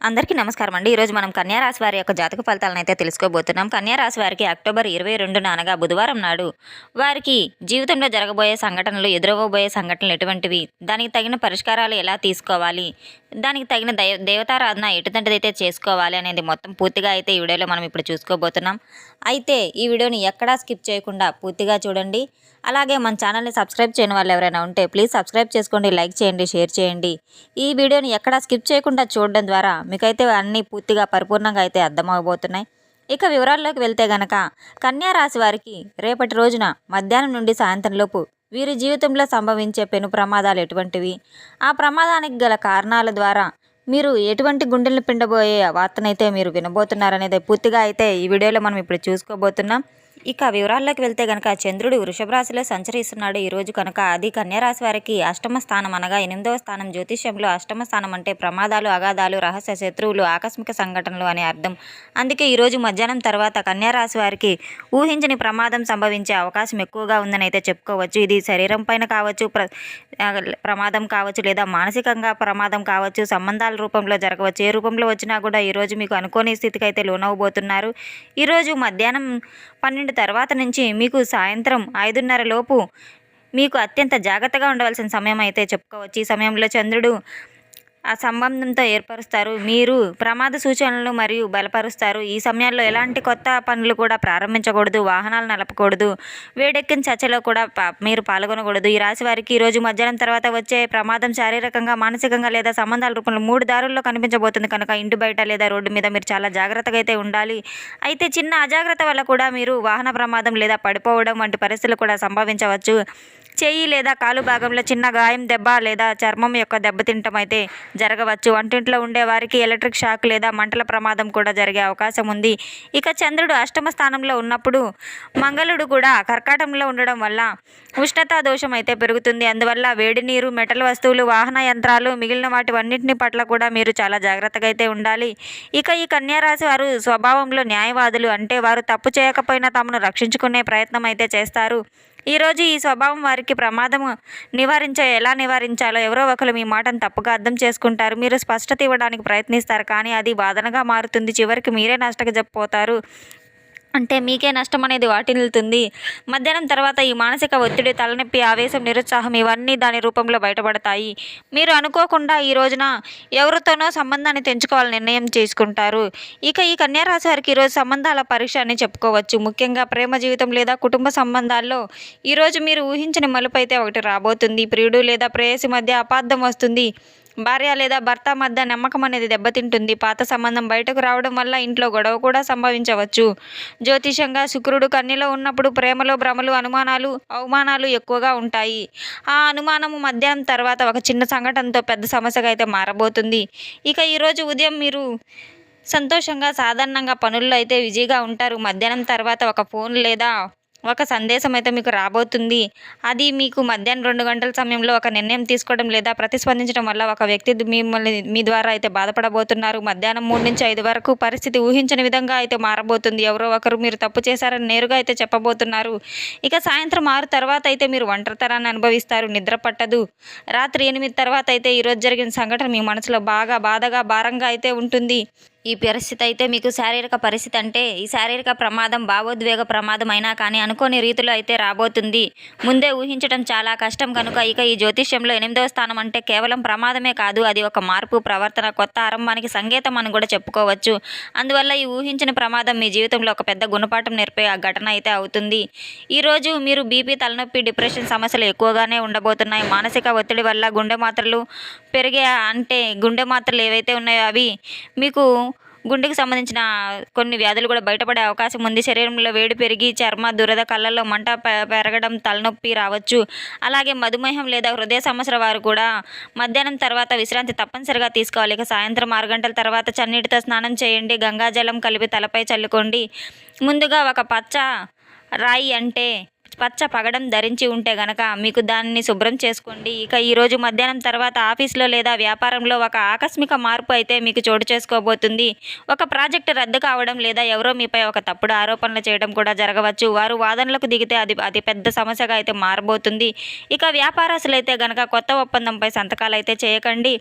అందరికీ నమస్కారం అండి. ఈరోజు మనం కన్యారాశి వారి యొక్క జాతక ఫలితాలను అయితే తెలుసుకోబోతున్నాం. కన్యారాశి వారికి అక్టోబర్ ఇరవై రెండున అనగా బుధవారం నాడు వారికి జీవితంలో జరగబోయే సంఘటనలు ఎదురవబోయే సంఘటనలు ఎటువంటివి దానికి తగిన పరిష్కారాలు ఎలా తీసుకోవాలి దానికి తగిన దైవ దేవతారాధన ఎటువంటిదైతే చేసుకోవాలి అనేది మొత్తం పూర్తిగా అయితే ఈ వీడియోలో మనం ఇప్పుడు చూసుకోబోతున్నాం. అయితే ఈ వీడియోని ఎక్కడా స్కిప్ చేయకుండా పూర్తిగా చూడండి. అలాగే మన ఛానల్ని సబ్స్క్రైబ్ చేయని వాళ్ళు ఎవరైనా ఉంటే ప్లీజ్ సబ్స్క్రైబ్ చేసుకోండి లైక్ చేయండి షేర్ చేయండి. ఈ వీడియోని ఎక్కడా స్కిప్ చేయకుండా చూడడం ద్వారా మీకైతే అన్నీ పూర్తిగా పరిపూర్ణంగా అయితే అర్థమవబోతున్నాయి. ఇక వివరాల్లోకి వెళ్తే గనక కన్యా రాశి వారికి రేపటి రోజున మధ్యాహ్నం నుండి సాయంత్రం లోపు వీరి జీవితంలో సంభవించే పెను ప్రమాదాలు ఎటువంటివి? ఆ ప్రమాదానికి గల కారణాల ద్వారా మీరు ఎటువంటి గుండెలను పిండబోయే వార్తనైతే మీరు వినబోతున్నారనేది పూర్తిగా అయితే ఈ వీడియోలో మనం ఇప్పుడు చూసుకోబోతున్నాం. ఇక వివరాల్లోకి వెళ్తే గనక చంద్రుడు వృషభ రాశిలో సంచరిస్తున్నాడు. ఈరోజు కనుక అది కన్యారాశి వారికి అష్టమ స్థానం అనగా ఎనిమిదవ స్థానం జ్యోతిష్యంలో అష్టమ స్థానం అంటే ప్రమాదాలు అగాధాలు రహస్య శత్రువులు ఆకస్మిక సంఘటనలు అని అర్థం. అందుకే ఈరోజు మధ్యాహ్నం తర్వాత కన్యారాశి వారికి ఊహించని ప్రమాదం సంభవించే అవకాశం ఎక్కువగా ఉందని అయితే చెప్పుకోవచ్చు. ఇది శరీరం పైన కావచ్చు ప్ర ప్రమాదం కావచ్చు లేదా మానసికంగా ప్రమాదం కావచ్చు సంబంధాల రూపంలో జరగవచ్చు. ఏ రూపంలో వచ్చినా కూడా ఈరోజు మీకు అనుకోని స్థితికి అయితే లోనవబోతున్నారు ఈరోజు మధ్యాహ్నం పన్నెండు తర్వాత నుంచి మీకు సాయంత్రం ఐదున్నర లోపు మీకు అత్యంత జాగ్రత్తగా ఉండవలసిన సమయం అయితే చెప్పుకోవచ్చు. ఈ సమయంలో చంద్రుడు ఆ సంబంధంతో ఏర్పరుస్తారు. మీరు ప్రమాద సూచనలు మరియు బలపరుస్తారు. ఈ సమయాల్లో ఎలాంటి కొత్త పనులు కూడా ప్రారంభించకూడదు. వాహనాలు నలపకూడదు వేడెక్కిన చర్చలో కూడా మీరు పాల్గొనకూడదు. ఈ రాశి వారికి ఈరోజు రోజు మధ్యాహ్నం తర్వాత వచ్చే ప్రమాదం శారీరకంగా మానసికంగా లేదా సంబంధాల రూపంలో మూడు దారుల్లో కనిపించబోతుంది. కనుక ఇంటి బయట లేదా రోడ్డు మీద మీరు చాలా జాగ్రత్తగా అయితే ఉండాలి. అయితే చిన్న అజాగ్రత్త వల్ల కూడా మీరు వాహన ప్రమాదం లేదా పడిపోవడం వంటి పరిస్థితులు కూడా సంభవించవచ్చు. చేయి లేదా కాలు భాగంలో చిన్న గాయం దెబ్బ లేదా చర్మం యొక్క దెబ్బతింటం అయితే జరగవచ్చు. వంటింట్లో ఉండే వారికి ఎలక్ట్రిక్ షాక్ లేదా మంటల ప్రమాదం కూడా జరిగే అవకాశం ఉంది. ఇక చంద్రుడు అష్టమ స్థానంలో ఉన్నప్పుడు మంగళుడు కూడా కర్కాటంలో ఉండడం వల్ల ఉష్ణతా దోషం అయితే పెరుగుతుంది. అందువల్ల వేడి నీరు మెటల్ వస్తువులు వాహన యంత్రాలు మిగిలిన వాటి అన్నింటిని పట్ల కూడా మీరు చాలా జాగ్రత్తగా అయితే ఉండాలి. ఇక ఈ కన్యారాశి వారు స్వభావంలో న్యాయవాదులు అంటే వారు తప్పు చేయకపోయినా తమను రక్షించుకునే ప్రయత్నం అయితే చేస్తారు. ఈరోజు ఈ స్వభావం వారికి ప్రమాదం నివారించే ఎలా నివారించాలో ఎవరో ఒకరు మీ మాటను తప్పుగా అర్థం చేసుకుంటారు. మీరు స్పష్టత ఇవ్వడానికి ప్రయత్నిస్తారు కానీ అది వాదనగా మారుతుంది. చివరికి మీరే నష్టపోతారు అంటే మీకే నష్టం అనేది వాటిల్లుతుంది మధ్యాహ్నం తర్వాత ఈ మానసిక ఒత్తిడి తలనొప్పి ఆవేశం నిరుత్సాహం ఇవన్నీ దాని రూపంలో బయటపడతాయి. మీరు అనుకోకుండా ఈ రోజున ఎవరితోనో సంబంధాన్ని తెంచుకోవాలని నిర్ణయం చేసుకుంటారు. ఇక ఈ కన్యారాశి వారికి ఈరోజు సంబంధాల పరీక్ష అని చెప్పుకోవచ్చు. ముఖ్యంగా ప్రేమ జీవితం లేదా కుటుంబ సంబంధాల్లో ఈరోజు మీరు ఊహించని మలుపు అయితే ఒకటి రాబోతుంది. ప్రియుడు లేదా ప్రేయసి మధ్య అపార్థం వస్తుంది. భార్య లేదా భర్త మధ్య నమ్మకం అనేది దెబ్బతింటుంది. పాత సంబంధం బయటకు రావడం వల్ల ఇంట్లో గొడవ కూడా సంభవించవచ్చు. జ్యోతిషంగా శుక్రుడు కన్యలో ఉన్నప్పుడు ప్రేమలో భ్రమలు అనుమానాలు అవమానాలు ఎక్కువగా ఉంటాయి. ఆ అనుమానము మధ్యాహ్నం తర్వాత ఒక చిన్న సంఘటనతో పెద్ద సమస్యగా అయితే మారబోతుంది. ఇక ఈరోజు ఉదయం మీరు సంతోషంగా సాధారణంగా పనుల్లో అయితే బిజీగా ఉంటారు. మధ్యాహ్నం తర్వాత ఒక ఫోన్ లేదా ఒక సందేశం అయితే మీకు రాబోతుంది. అది మీకు మధ్యాహ్నం రెండు గంటల సమయంలో ఒక నిర్ణయం తీసుకోవడం లేదా ప్రతిస్పందించడం వల్ల ఒక వ్యక్తి మిమ్మల్ని మీ ద్వారా అయితే బాధపడబోతున్నారు. మధ్యాహ్నం మూడు నుంచి ఐదు వరకు పరిస్థితి ఊహించని విధంగా అయితే మారబోతుంది. ఎవరో ఒకరు మీరు తప్పు చేశారని నేరుగా అయితే చెప్పబోతున్నారు. ఇక సాయంత్రం ఆరు తర్వాత అయితే మీరు ఒంటరితనాన్ని అనుభవిస్తారు. నిద్ర పట్టదు. రాత్రి ఎనిమిది తర్వాత అయితే ఈరోజు జరిగిన సంఘటన మీ మనసులో బాగా బాధగా భారంగా అయితే ఉంటుంది. ఈ పరిస్థితి అయితే మీకు శారీరక పరిస్థితి అంటే ఈ శారీరక ప్రమాదం భావోద్వేగ ప్రమాదం అయినా కానీ అనుకోని రీతిలో అయితే రాబోతుంది. ముందే ఊహించడం చాలా కష్టం కనుక ఇక ఈ జ్యోతిష్యంలో ఎనిమిదవ స్థానం అంటే కేవలం ప్రమాదమే కాదు అది ఒక మార్పు ప్రవర్తన కొత్త ఆరంభానికి సంకేతం అని కూడా చెప్పుకోవచ్చు. అందువల్ల ఈ ఊహించిన ప్రమాదం మీ జీవితంలో ఒక పెద్ద గుణపాఠం నేర్పే ఆ ఘటన అయితే అవుతుంది. ఈరోజు మీరు బీపీ తలనొప్పి డిప్రెషన్ సమస్యలు ఎక్కువగానే ఉండబోతున్నాయి. మానసిక ఒత్తిడి వల్ల గుండె మాత్రలు పెరిగే అంటే గుండె మాత్రలు ఏవైతే ఉన్నాయో అవి మీకు గుండెకు సంబంధించిన కొన్ని వ్యాధులు కూడా బయటపడే అవకాశం ఉంది. శరీరంలో వేడి పెరిగి చర్మ దురద కళ్ళల్లో మంట పె- పెరగడం తలనొప్పి రావచ్చు. అలాగే మధుమేహం లేదా హృదయ సమస్యల వారు కూడా మధ్యాహ్నం తర్వాత విశ్రాంతి తప్పనిసరిగా తీసుకోవాలి. ఇక సాయంత్రం ఆరు గంటల తర్వాత చన్నీటితో స్నానం చేయండి. గంగాజలం కలిపి తలపై చల్లుకోండి. ముందుగా ఒక పచ్చ రాయి అంటే పచ్చ పగడం ధరించి ఉంటే గనక మీకు దాన్ని శుభ్రం చేసుకోండి. ఇక ఈరోజు మధ్యాహ్నం తర్వాత ఆఫీస్లో లేదా వ్యాపారంలో ఒక ఆకస్మిక మార్పు అయితే మీకు చోటు చేసుకోబోతుంది. ఒక ప్రాజెక్టు రద్దు కావడం లేదా ఎవరో మీపై ఒక తప్పుడు ఆరోపణలు చేయడం కూడా జరగవచ్చు. వారు వాదనలకు దిగితే అది అతి పెద్ద సమస్యగా అయితే మారబోతుంది. ఇక వ్యాపారస్తులు అయితే గనక కొత్త ఒప్పందంపై సంతకాలు అయితే చేయకండి.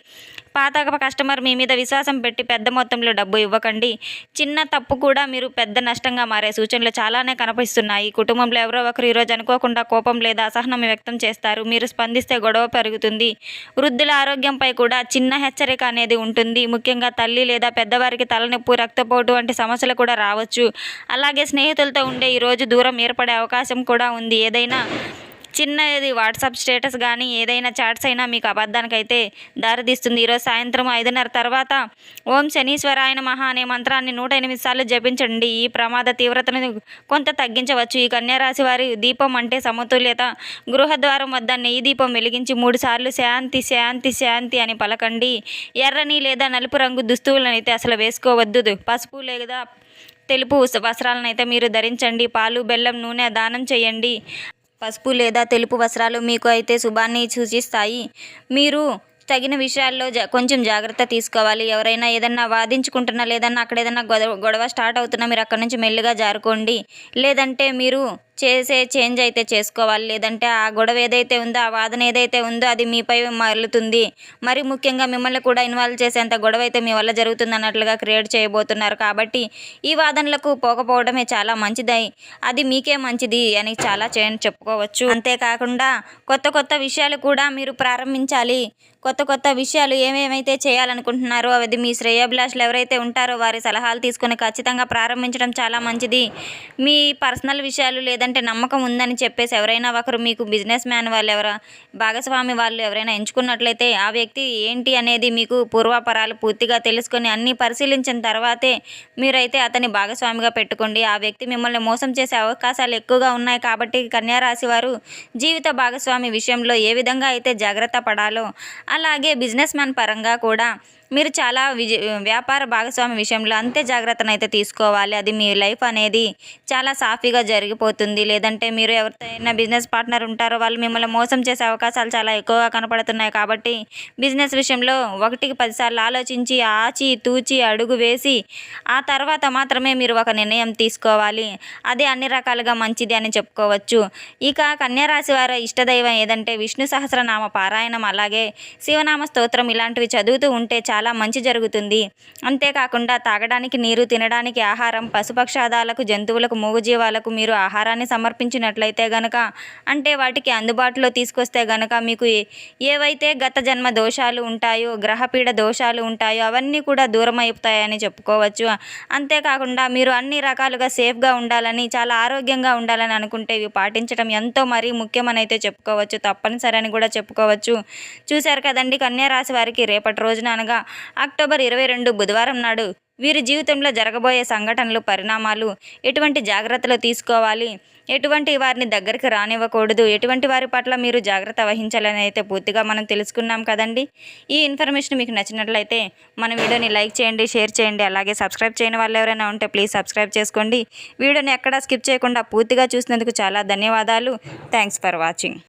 పాత కస్టమర్ మీ మీద విశ్వాసం పెట్టి పెద్ద మొత్తంలో డబ్బు ఇవ్వకండి. చిన్న తప్పు కూడా మీరు పెద్ద నష్టంగా మారే సూచనలు చాలానే కనిపిస్తున్నాయి. కుటుంబంలో ఎవరో ఒకరు ఈరోజు అనుకోకుండా కోపం లేదా అసహనం వ్యక్తం చేస్తారు. మీరు స్పందిస్తే గొడవ పెరుగుతుంది. వృద్ధుల ఆరోగ్యంపై కూడా చిన్న హెచ్చరిక అనేది ఉంటుంది. ముఖ్యంగా తల్లి లేదా పెద్దవారికి తలనొప్పి రక్తపోటు వంటి సమస్యలు కూడా రావచ్చు. అలాగే స్నేహితులతో ఉండే ఈరోజు దూరం ఏర్పడే అవకాశం కూడా ఉంది. ఏదైనా చిన్నది వాట్సాప్ స్టేటస్ కానీ ఏదైనా చాట్స్ అయినా మీకు అబద్ధానికైతే దారితీస్తుంది. ఈరోజు సాయంత్రం ఐదున్నర తర్వాత ఓం శనీశ్వరాయన మహా అనే మంత్రాన్ని నూట ఎనిమిది సార్లు జపించండి. ఈ ప్రమాద తీవ్రతను కొంత తగ్గించవచ్చు. ఈ కన్యారాశి వారి దీపం అంటే సమతుల్యత. గృహద్వారం వద్ద నెయ్యి దీపం వెలిగించి మూడు సార్లు శాంతి శాంతి శాంతి అని పలకండి. ఎర్రని లేదా నలుపు రంగు దుస్తువులను అయితే అసలు వేసుకోవద్దు. పసుపు లేదా తెలుపు వస్త్రాలను అయితే మీరు ధరించండి. పాలు బెల్లం నూనె దానం చేయండి. పసుపు లేదా తెలుపు వస్త్రాలు మీకు అయితే శుభాన్ని సూచిస్తాయి. మీరు తగిన విషయాల్లో జా కొంచెం జాగ్రత్త తీసుకోవాలి. ఎవరైనా ఏదన్నా వాదించుకుంటున్నా లేదన్నా అక్కడ ఏదన్నా గొడవ గొడవ స్టార్ట్ అవుతున్నా మీరు అక్కడ నుంచి మెల్లిగా జారుకోండి. లేదంటే మీరు చేసే చేంజ్ అయితే చేసుకోవాలి. లేదంటే ఆ గొడవ ఏదైతే ఉందో ఆ వాదన ఏదైతే ఉందో అది మీపై మరలుతుంది మరి ముఖ్యంగా మిమ్మల్ని కూడా ఇన్వాల్వ్ చేసేంత గొడవ అయితే మీ వల్ల జరుగుతుంది అన్నట్లుగా క్రియేట్ చేయబోతున్నారు. కాబట్టి ఈ వాదనలకు పోకపోవడమే చాలా మంచిది అది మీకే మంచిది అని చాలా చేయని చెప్పుకోవచ్చు. అంతేకాకుండా కొత్త కొత్త విషయాలు కూడా మీరు ప్రారంభించాలి. కొత్త కొత్త విషయాలు ఏమేమైతే చేయాలనుకుంటున్నారో అది మీ శ్రేయభిలాషులు ఎవరైతే ఉంటారో వారి సలహాలు తీసుకొని ఖచ్చితంగా ప్రారంభించడం చాలా మంచిది. మీ పర్సనల్ విషయాలు లేదా లేదంటే నమ్మకం ఉందని చెప్పేసి ఎవరైనా ఒకరు మీకు బిజినెస్ మ్యాన్ వాళ్ళు ఎవరు భాగస్వామి వాళ్ళు ఎవరైనా ఎంచుకున్నట్లయితే ఆ వ్యక్తి ఏంటి అనేది మీకు పూర్వాపరాలు పూర్తిగా తెలుసుకొని అన్నీ పరిశీలించిన తర్వాతే మీరైతే అతని భాగస్వామిగా పెట్టుకోండి. ఆ వ్యక్తి మిమ్మల్ని మోసం చేసే అవకాశాలు ఎక్కువగా ఉన్నాయి కాబట్టి కన్యారాశి వారు జీవిత భాగస్వామి విషయంలో ఏ విధంగా అయితే జాగ్రత్త పడాలో అలాగే బిజినెస్ మ్యాన్ పరంగా కూడా మీరు చాలా విజయ వ్యాపార భాగస్వామి విషయంలో అంతే జాగ్రత్తను అయితే తీసుకోవాలి. అది మీ లైఫ్ అనేది చాలా సాఫీగా జరిగిపోతుంది. లేదంటే మీరు ఎవరితో బిజినెస్ పార్ట్నర్ ఉంటారో వాళ్ళు మిమ్మల్ని మోసం చేసే అవకాశాలు చాలా ఎక్కువగా కనపడుతున్నాయి కాబట్టి బిజినెస్ విషయంలో ఒకటికి పదిసార్లు ఆలోచించి ఆచి తూచి అడుగు వేసి ఆ తర్వాత మాత్రమే మీరు ఒక నిర్ణయం తీసుకోవాలి. అది అన్ని రకాలుగా మంచిది అని చెప్పుకోవచ్చు. ఇక కన్యారాశి వారి ఇష్టదైవం ఏదంటే విష్ణు సహస్రనామ పారాయణం. అలాగే శివనామ స్తోత్రం ఇలాంటివి చదువుతూ ఉంటే చాలా చాలా మంచి జరుగుతుంది. అంతేకాకుండా తాగడానికి నీరు తినడానికి ఆహారం పశుపక్షాదాలకు జంతువులకు మూగజీవాలకు మీరు ఆహారాన్ని సమర్పించినట్లయితే గనక అంటే వాటికి అందుబాటులో తీసుకొస్తే గనక మీకు ఏవైతే గత జన్మ దోషాలు ఉంటాయో గ్రహపీడ దోషాలు ఉంటాయో అవన్నీ కూడా దూరం అయిపోతాయని చెప్పుకోవచ్చు. అంతేకాకుండా మీరు అన్ని రకాలుగా సేఫ్గా ఉండాలని చాలా ఆరోగ్యంగా ఉండాలని అనుకుంటే ఇవి పాటించడం ఎంతో మరీ ముఖ్యమని అయితే చెప్పుకోవచ్చు. తప్పనిసరి అని కూడా చెప్పుకోవచ్చు. చూశారు కదండి కన్యా రాశి వారికి రేపటి రోజున అనగా అక్టోబర్ ఇరవై రెండు బుధవారం నాడు వీరి జీవితంలో జరగబోయే సంఘటనలు పరిణామాలు ఎటువంటి జాగ్రత్తలు తీసుకోవాలి? ఎటువంటి వారిని దగ్గరికి రానివ్వకూడదు? ఎటువంటి వారి పట్ల మీరు జాగ్రత్త వహించాలని అయితే పూర్తిగా మనం తెలుసుకున్నాం కదండి. ఈ ఇన్ఫర్మేషన్ మీకు నచ్చినట్లయితే మన వీడియోని లైక్ చేయండి షేర్ చేయండి అలాగే సబ్స్క్రైబ్ చేయని వాళ్ళు ఎవరైనా ఉంటే ప్లీజ్ సబ్స్క్రైబ్ చేసుకోండి. వీడియోని ఎక్కడా స్కిప్ చేయకుండా పూర్తిగా చూసినందుకు చాలా ధన్యవాదాలు. Thanks for watching.